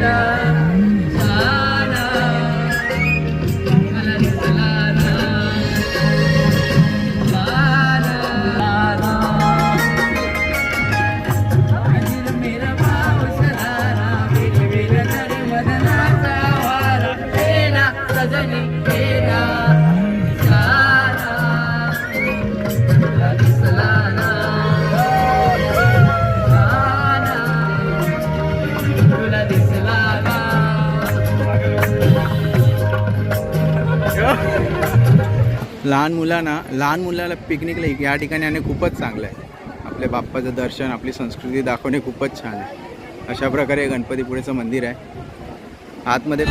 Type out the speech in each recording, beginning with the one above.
केला लहान मुलांना लहान मुलाला पिकनिकला या ठिकाणी आणणे खूपच चांगलं आहे. आपल्या बाप्पाचं दर्शन आपली संस्कृती दाखवणे खूपच छान आहे. अशा प्रकारे गणपतीपुळेचं मंदिर आहे. आतमध्ये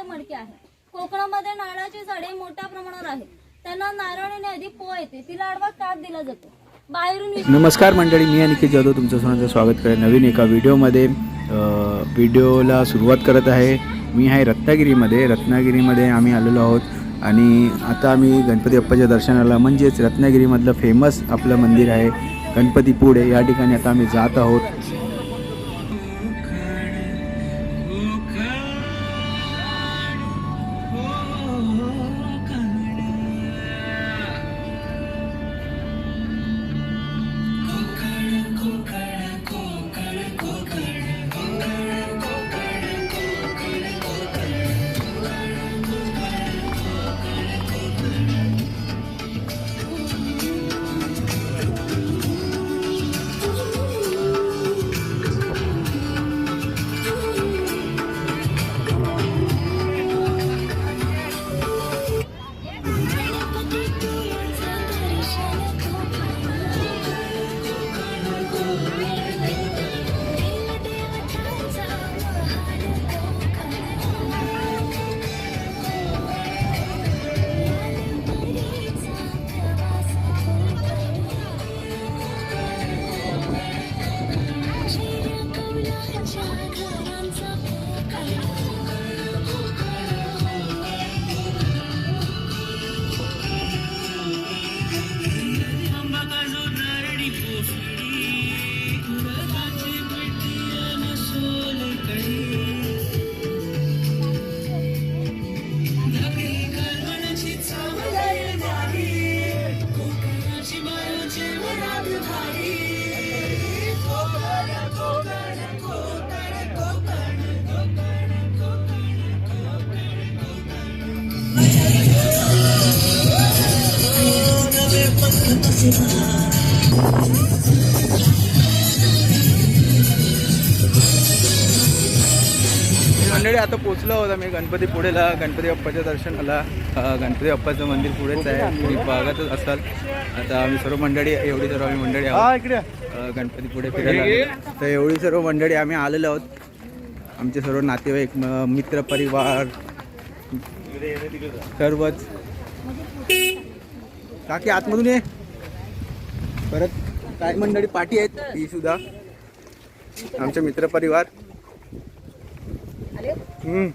नारळाचे मडके आहे. कोकणामध्ये नारळाची झाडे मोठ्या प्रमाणावर आहेत. त्यांना नारळ नदी पो येते. तिला आडवा काप दिला जातो. बाहेरून नमस्कार मंडळी मी अनिकेत जाधव. तुमचं सर्वांचं स्वागत करेन नवीन एका व्हिडिओमध्ये व्हिडिओला सुरुवात करत आहे. मी आहे रत्नागिरीमध्ये. रत्नागिरीमध्ये आम्ही आलेलो आहोत. आणि आता आम्ही गणपती बाप्पाच्या दर्शनाला म्हणजेच रत्नागिरीमधलं फेमस आपलं मंदिर आहे गणपती पुढे या ठिकाणी आता आम्ही जात आहोत. मंडळी आता पोचलो आहोत आम्ही गणपती पुढेला. गणपती बाप्पाच्या दर्शनाला. गणपती बाप्पाचं मंदिर पुढेच आहे. तुम्ही बघतच असाल. आता आम्ही सर्व मंडळी एवढी सर्व आम्ही मंडळी आहोत. गणपती पुढे फिरायला. तर एवढी सर्व मंडळी आम्ही आलेलो आहोत. आमचे सर्व नातेवाईक मित्र परिवार सर्वच. काकी आतमधून ये. परत काय मंडळी पाठी आहेत ही सुद्धा. आमचे मित्रपरिवार. हम्म.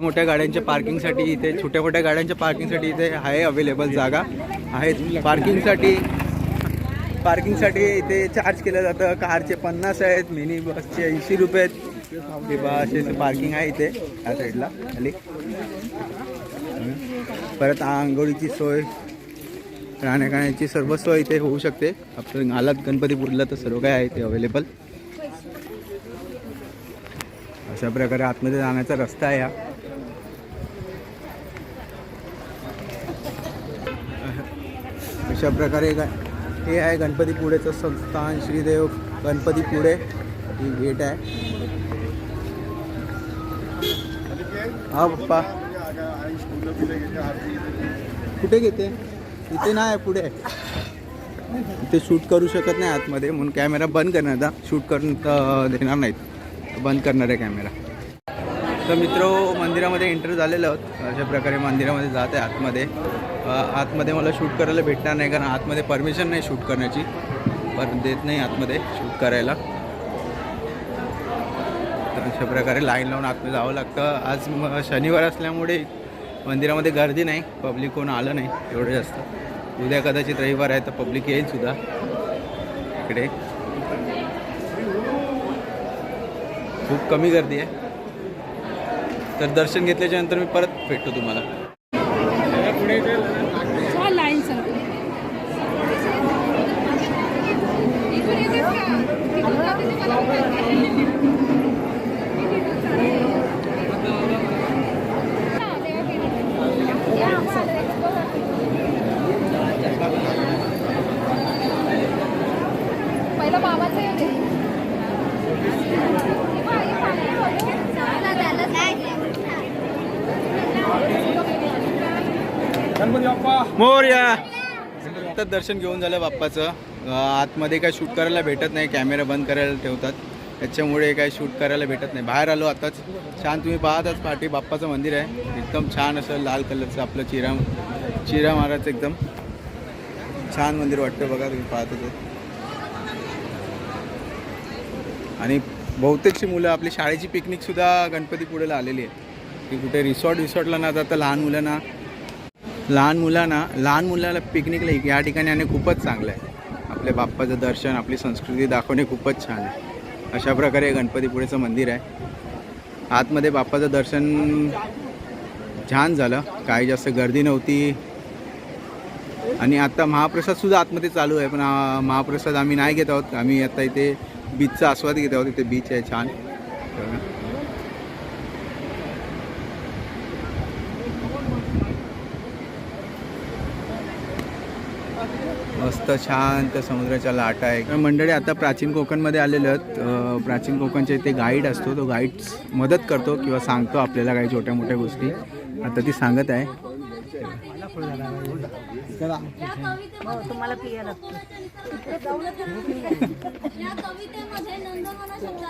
मोठ्या गाड्यांच्या पार्किंगसाठी इथे छोट्या मोठ्या गाड्यांच्या पार्किंगसाठी इथे आहे अवेलेबल जागा. आहेत. पार्किंगसाठी पार्किंगसाठी इथे चार्ज केलं जातं. कारचे पन्नास आहेत मिनी बसचे ऐंशी रुपये आहेत. किंवा असे पार्किंग आहे इथे या साईडला खाली. परत आंघोळीची सोय. राहण्याखाण्याची सर्व सोय इथे होऊ शकते. आपण आलात गणपतीपूरला तर सर्व काय आहे ते अवेलेबल अशा प्रकारे आतमध्ये जाण्याचा रस्ता आहे हा. अशा प्रकारे हे आहे गणपतीपुळेचं संस्थान. श्रीदेव गणपतीपुळे ही गेट आहे. हा पप्पा. कुठे घेते? इथे नाही पुढे इथे शूट करू शकत नाही आतमध्ये म्हणून कॅमेरा बंद करणार आता शूट करून देणार नाहीत. बंद करणार आहे कॅमेरा तर मित्र मंदिरामध्ये एंटर झालेलं आहोत. अशा प्रकारे मंदिरामध्ये जात आहे आतमध्ये. आतमध्ये मला शूट करायला भेटणार नाही कारण आतमध्ये परमिशन नाही शूट करण्याची. पण देत नाही आतमध्ये शूट करायला. तर अशा प्रकारे लाईन लावून आतमध्ये जावं लागतं. आज शनिवार असल्यामुळे मंदिरामध्ये गर्दी नाही पब्लिक कोण आलं नाही एवढं जास्त. उद्या कदाचित रविवार आहे तर पब्लिक येईल सुद्धा. इकडे. खूप कमी गर्दी आहे. तर दर्शन घेतल्याच्या नंतर मी परत भेटतो तुम्हाला लाईन सर पहिलं बाबाचं येऊ दे. मोर्या. तर दर्शन घेऊन झालं बाप्पाचं. आतमध्ये काय शूट करायला भेटत नाही कॅमेरा बंद करायला ठेवतात. त्याच्यामुळे काय शूट करायला भेटत नाही. बाहेर आलो आताच. छान तुम्ही पाहताच पाठी. बाप्पाचं मंदिर आहे. एकदम छान असं लाल कलरचं आपलं चिरा चिरा महाराज एकदम. छान मंदिर वाटतं बघा तुम्ही पाहतच आणि बहुतेकशी मुलं आपली शाळेची पिकनिकसुद्धा गणपतीपुळेला आलेली आहे की कुठे रिसॉर्ट विसॉर्टला ना जाता लहान मुलांना लहान मुलांना लहान मुलाला पिकनिकला या ठिकाणी आणि खूपच चांगलं आहे. आपल्या बाप्पाचं दर्शन आपली संस्कृती दाखवणे खूपच छान आहे. अशा प्रकारे गणपतीपुळेचं मंदिर आहे. आतमध्ये बाप्पाचं दर्शन छान झालं. काही जास्त गर्दी नव्हती. आणि आता महाप्रसादसुद्धा आतमध्ये चालू आहे. पण महाप्रसाद आम्ही नाही घेत आहोत. आम्ही आता इथे बीचचा आस्वाद घेत आहोत. इथे बीच आहे छान. मस्त शांत समुद्राच्या लाटा आहे. तर मंडळी आता प्राचीन कोकणमध्ये आलेलं आहेत. प्राचीन कोकणच्या इथे गाईड असतो. तो गाईड मदत करतो किंवा सांगतो आपल्याला काही छोट्या मोठ्या गोष्टी. आता ती सांगत आहे. तुम्हाला या कवितेमध्ये शब्द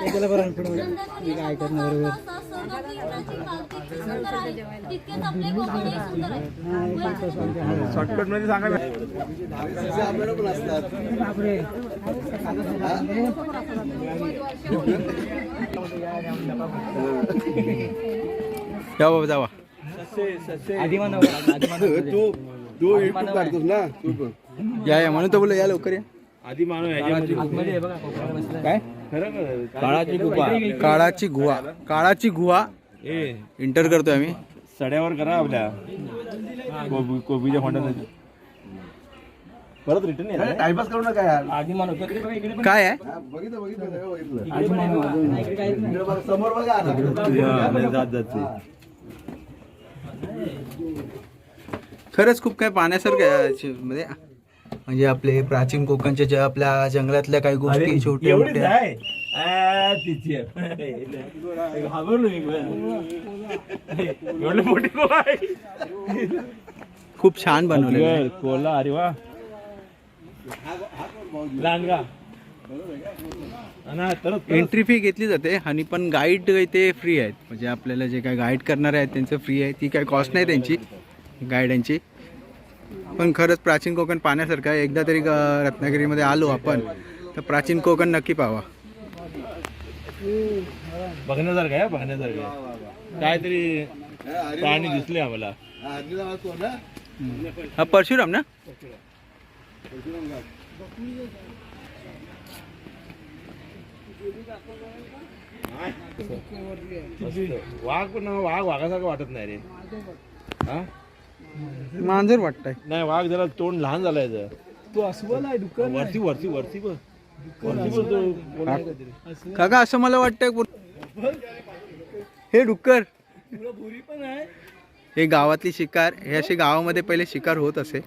इंद्राची पालखी इतकी सुंदर आहे. तितकेच आपले कोकणही सुंदर आहे. या बाबा जावा तू तू युट्यूब काढतोस ना? तू पण. या या. म्हणून तर बोललो या लवकर या. आधी मानव काय? खरं काळाची गुफा काळाची गुहा. काळाची गुहा. ए. इंटर करतोय आम्ही. सड्यावर करा आपल्या. कोबी कोबीच्या फोंडात परत रिटर्न टाइमपास करू नका यार. आधी मानव काय आहे? बघितलं बघितलं सगळं बघितलं. समोर बघा जात जाते खरंच खूप काय पाहण्यासारखं म्हणजे म्हणजे आपले प्राचीन कोकणच्या ज्या आपल्या जंगलातल्या काही गोष्टी छोट्या मोठ्या खूप छान अजगर, कोल्हा अरे वा. एंट्री फी घेतली जाते आणि पण गाईड इथे फ्री आहेत. म्हणजे आपल्याला जे काय गाईड करणारे आहेत त्यांचं फ्री आहे ती काय कॉस्ट नाही त्यांची. गाईडांची पण खरंच प्राचीन कोकण पाहण्यासारखं आहे. एकदा तरी रत्नागिरीमध्ये आलो आपण तर प्राचीन कोकण नक्की पाहावा. बघण्यासारखं आहे बघण्यासारखं आहे. काहीतरी प्राणी दिसले आम्हाला. हा परशुराम ना. वाघ पण ना, वाघ वाघासारखं वाटत नाही रे. हा? मांजर वाटतंय. नाही वाघ जरा तोंड लहान झालाय जरा. तू अस्वल आहे वरती वरती वरती बघ. वरती बघ तो कोण आहे काहीतरी. काका असं मला वाटतंय पूर- हे डुक्कर. हे गावातली शिकार. हे असे गावामध्ये पहिले शिकार होत असे.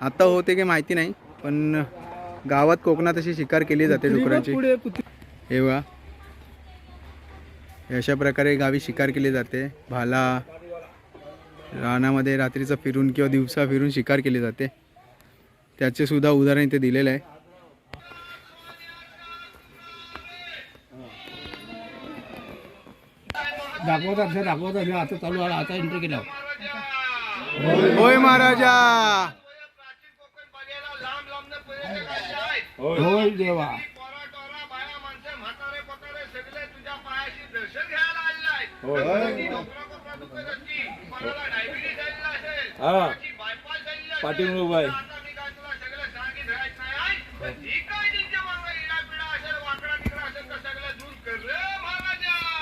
आता होते की माहिती नाही पण गावात कोकणात अशी शिकार केली जाते डुकरांची. हे बघा. हे अशा प्रकारे गावी शिकार केली जाते. भाला रानामध्ये रात्रीचं फिरून किंवा दिवसा फिरून शिकार केली जाते. त्याचे सुद्धा उदाहरण इथे दिलेलं आहे. दाखवतात हे दाखवतात हे आता चालू आला आता एंट्री केला होय महाराजा. होय देवा. हा. पाठीवर उभा आहे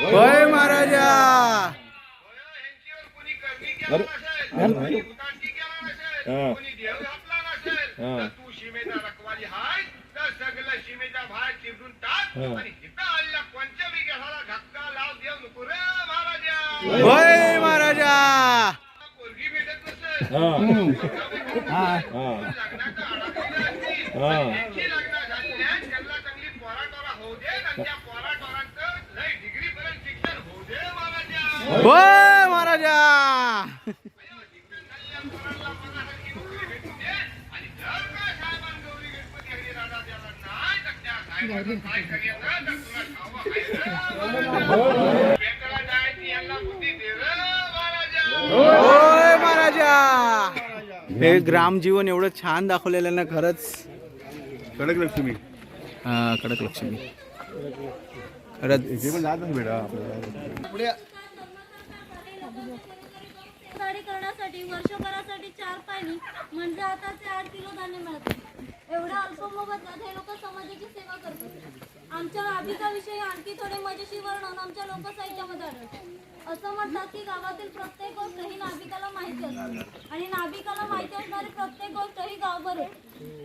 होय महाराजा हा. होय महाराजा हा. हा हा. हा. होय महाराजा होय महाराजा. हे ग्रामजीवन एवढं छान दाखवलेलं आहे ना खरंच. कडक लक्ष्मी. हा कडक लक्ष्मी. खरंच. करण्यासाठी वर्षभरासाठी चार पाणी म्हणजे आता चार किलो धान्य मिळतं. एवढा अल्प मोबदल्यात हे लोक समाजाची सेवा करतात. आमच्या नाभिकाविषयी आणखी थोडे मजेशीर वर्णन आमच्या लोकसाहित्यामध्ये आढळते. असं म्हणतात की गावातील प्रत्येक गोष्ट ही नाभिकाला माहिती असते. आणि नाभिकाला माहिती असणारी प्रत्येक गोष्ट ही गावभर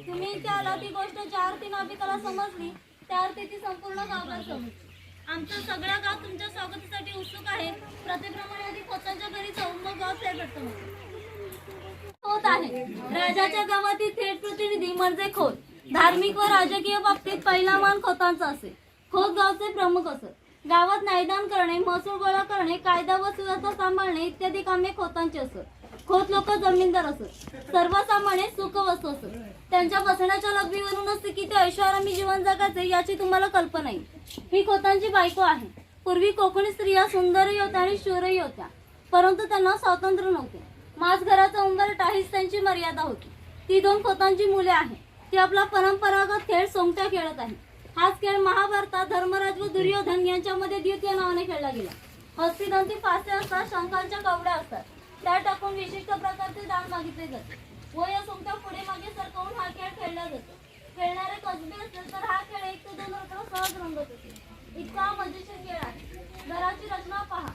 तुम्ही त्याला आला ती गोष्ट ज्या अर्थी नाभिकाला समजली त्या अर्थी ती संपूर्ण गावभर समजली आमचं सगळं गाव तुमच्या स्वागतासाठी उत्सुक आहे. प्रतिक्रमण आधी खोतांच्या घरी जाऊन मग गाव फेर भेटतो होत आहे. राजाच्या गावातील थेट प्रतिनिधी म्हणजे खोत. धार्मिक व राजकीय बाबतीत पहिला मान खोतांचा असेल खोत गावचे प्रमुख असत. गावात नायदान करणे महसूल गोळा करणे कायदा व सुव्यवस्था सांभाळणे इत्यादी कामे खोतांची असत. खोत लोक जमीनदार असत. सर्वसामान्य सुखवस्त असत. त्यांच्या बसण्याच्या की ते ऐश्वरामी जीवन जगायचे याची तुम्हाला कल्पना येईल ही खोतांची बायको आहे. पूर्वी कोकणी स्त्रिया सुंदरही होत्या आणि शूरही होत्या. परंतु त्यांना स्वातंत्र्य नव्हते. माझघराचा उंबरठा हीच त्यांची मर्यादा होती. ती दोन खोतांची मुले आहेत. ती आपला परंपरागत खेळ सोंगट्या खेळत आहे हाच खेळ महाभारतात धर्मराज व दुर्योधन यांच्यामध्ये द्युत या नावाने खेळला गेला. हस्तिदंती फासे असतात शंखांच्या कवड्या असतात. त्या टाकून विशिष्ट प्रकारचे दान मागितले जाते. व या सोंगट्या पुढे मागे सरकवून हा खेळ खेळला जातो. खेळणारे कसबे असेल तर हा खेळ एक ते दोन रुपये सहज रंगत होते. इतका मजेशीर खेळ आहे. घराची रचना पहा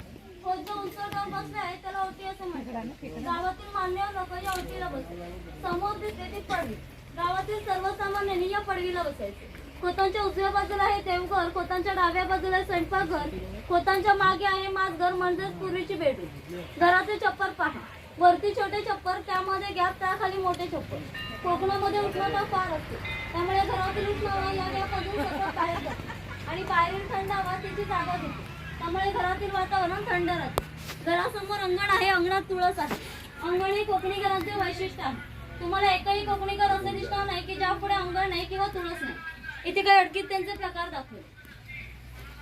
खोत जो उंचवट्यावर बसले आहे त्याला ओटी असे म्हणतात गावातील मान्यवर लोक या ओटीला बसले समोर दिसते ती पडवी. गावातील सर्वसामान्यांनी या पडवीला बसायचे. खोतांच्या उजव्या बाजूला आहे देवघर खोतांच्या डाव्या बाजूला आहे स्वयंपाकघर खोतांच्या मागे आहे माझघर म्हणजेच पूर्वीची बेडरूम. घराचे छप्पर पहा. वरती छोटे छप्पर त्यामध्ये गॅप त्याखाली मोठे छप्पर कोकणामध्ये उष्णता फार असते. त्यामुळे घरातील उष्ण या सतत बाहेर जाते. आणि बाहेरील थंड हवा तिची जागा घेते. त्यामुळे घरातील वातावरण थंड राहते. घरासमोर अंगण आहे अंगणात तुळस आहे. अंगण हे कोकणीकरांचे वैशिष्ट्य आहे. तुम्हाला एकही कोकणी घर असे दिसणार नाही की ज्या पुढे अंगण नाही किंवा तुळस नाही. इथे काही अडकीत त्यांचे प्रकार दाखवले लवकर ये, लवकर ये.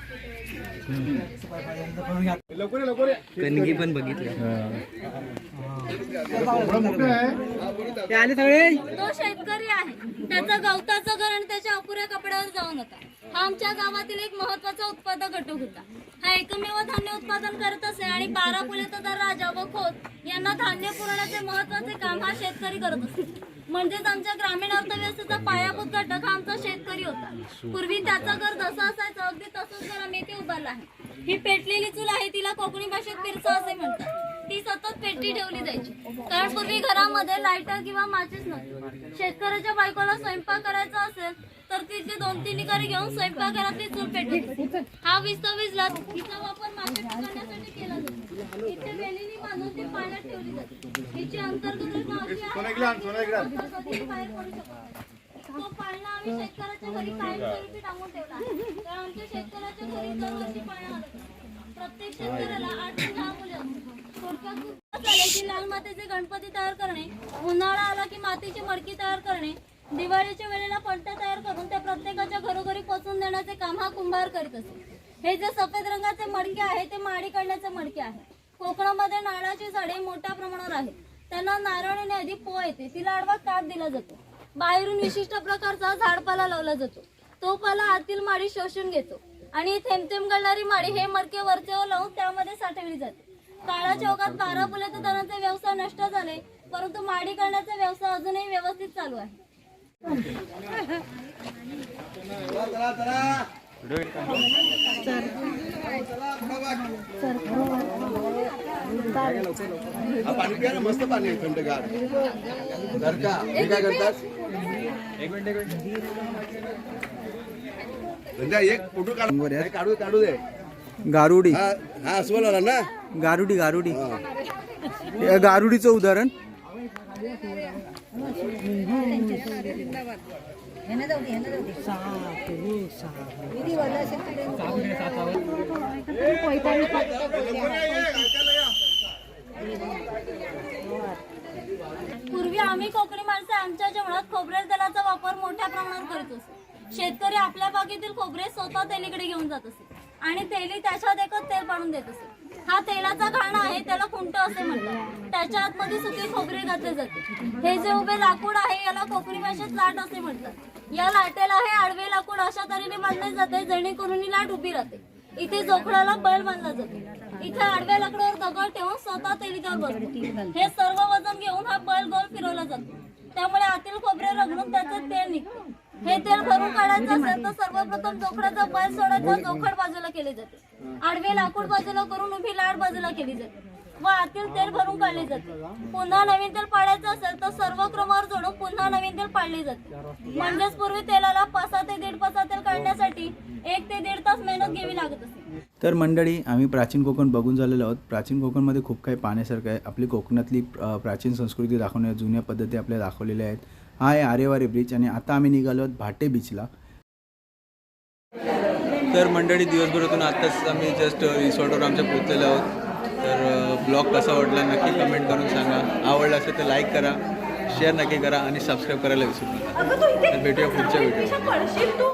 कणगी पण बघितलं. तो शेतकरी आहे. त्याचा गवताचं घर आणि त्याच्या अपुऱ्या कपड्यावर जाऊन होता. हा आमच्या गावातील एक महत्त्वाचा उत्पादक घटक होता. हा एकमेव धान्य उत्पादन करत असे आणि बारा पुलेतदार राजा व खोत यांना धान्य पुरवण्याचे महत्त्वाचे काम हा शेतकरी करत असे म्हणजेच आमच्या ग्रामीण अर्थव्यवस्थेचा पायाभूत घटक हा आमचा शेतकरी होता. पूर्वी त्याचं घर जसं असायचं अगदी तसंच घर आम्ही इथे उभारला आहे. ही पेटलेली चूल आहे तिला कोकणी भाषेत पिरसा असे म्हणतात. ती सतत पेटी ठेवली जायची. कारण पूर्वी घरामध्ये लायटर किंवा माचीस नव्हती. शेतकऱ्याच्या बायकोला स्वयंपाक करायचा असेल तर तिचे दोन तीन निकारी घेऊन स्वयंपाकघरातली चूल पेटवत हा विस्तव विजला हिचा वापर मासे केला जातो इथे वेलीने बांधून ती पाण्यात ठेवली जाते हिची अंतर्गत रचना अशी आहे सोना इकडे आण, सोना इकडे आण. तो कधीही बाहेर पडू शकत नाही. तो पाळणा आम्ही शेतकऱ्याच्या घरी कायमस्वरूपी टांगून ठेवला आहे. कारण आमच्या शेतकऱ्याच्या घरी दरवर्षी पाळणा आला जातो. प्रत्येक शेतकऱ्याला आठ ते दहा मुले असतात. थोडक्यात झाले की लाल मातीचे गणपती तयार करणे उन्हाळा आला की मातीची मडकी तयार करणे दिवाळीच्या वेळेला पणत्या तयार करून त्या प्रत्येकाच्या घरोघरी पोचून देण्याचे काम हा कुंभार करीत असे हे जे सफेद रंगाचे मडके आहे ते माडी काढण्याचे मडके आहे. कोकणामध्ये नारळाची झाडे मोठ्या प्रमाणावर आहेत. त्यांना नारळाने आधी पो येते. तिला आडवा काप दिला जातो. बाहेरून विशिष्ट प्रकारचा झाडपाला लावला जातो. तो पाला आतील माडी शोषून घेतो. आणि थेंब थेंब गळणारी माडी हे मडके वरचेवर लावून त्यामध्ये साठवली जाते. काळाच्या ओघात बारा फुले तर त्यांचे व्यवसाय नष्ट झाले परंतु माडी करण्याचा व्यवसाय अजूनही व्यवस्थित चालू आहे. पाणी पिया ना मस्त पाणी आहे थंडगार बर का हे काय करतात संध्या एक फोटो काढ काढू काढू दे गारुडी. हा हा अस्वल आला ना? गारुडी गारुडी. या गारुडीचं उदाहरण. पूर्वी आम्ही कोकणी माणसं आमच्या जेवणात खोबरेल तेलाचा वापर मोठ्या प्रमाणात करत असतो. शेतकरी आपल्या बागेतील खोबरे स्वतः तेलीकडे घेऊन जात असे आणि तेली त्याच्यात एकच तेल पाडून देत असे हा तेलाचा घाणा आहे त्याला खुंट असे म्हणतात. त्याच्या आतमध्ये सुके खोबरे घातले जाते. हे जे उभे लाकूड आहे याला कोकणी भाषेत लाट असे म्हणतात. या लाटेला हे आडवे लाकूड अशा तऱ्हेने बांधले जाते जेणेकरून ही लाट उभी राहते. इथे जोखडाला बैल बांधला जातो. इथे आडव्या लाकडावर दगड ठेवून स्वतः तेलिकावर बसतो. हे सर्व वजन घेऊन हा बैल गोल फिरवला जातो. त्यामुळे आतील खोबरे रगडून त्याचं तेल निघते. हे तेल भरून काढायचं असेल तर सर्वप्रथम जोखडाचा बैल सोडायचा जोखड बाजूला केले जाते. आडवे लाकूड बाजूला करून उभी लाड बाजूला केली जाते. व आतील तेल भरून काढले जाते. पुन्हा नवीन तेल पाडायचं असेल तर सर्व क्रमावर जोडून पुन्हा नवीन तेल पाडले जाते. म्हणजेच पूर्वी तेलाला पासा ते दीड पासा तेल काढण्यासाठी एक ते दीड तास मेहनत घ्यावी लागत असते तर मंडळी आम्ही प्राचीन कोकण बघून झालेलो आहोत. प्राचीन कोकणमध्ये खूप काही पाहण्यासारखं आहे. आपली कोकणातली प्राचीन संस्कृती दाखवण्या जुन्या पद्धती आपल्या दाखवलेल्या आहेत. हा आहे आरेवारे ब्रिज आणि आता आम्ही निघालो आहोत भाटे बीचला. तर मंडळी दिवसभरातून आत्ताच आम्ही जस्ट रिसॉर्टवर आमच्या पोहोचलेलो आहोत. तर ब्लॉग कसा वाटला नक्की कमेंट करून सांगा. आवडला असेल तर लाईक करा शेअर नक्की करा आणि सबस्क्राईब करायला विसरू नका. तर भेटूया पुढच्या व्हिडिओ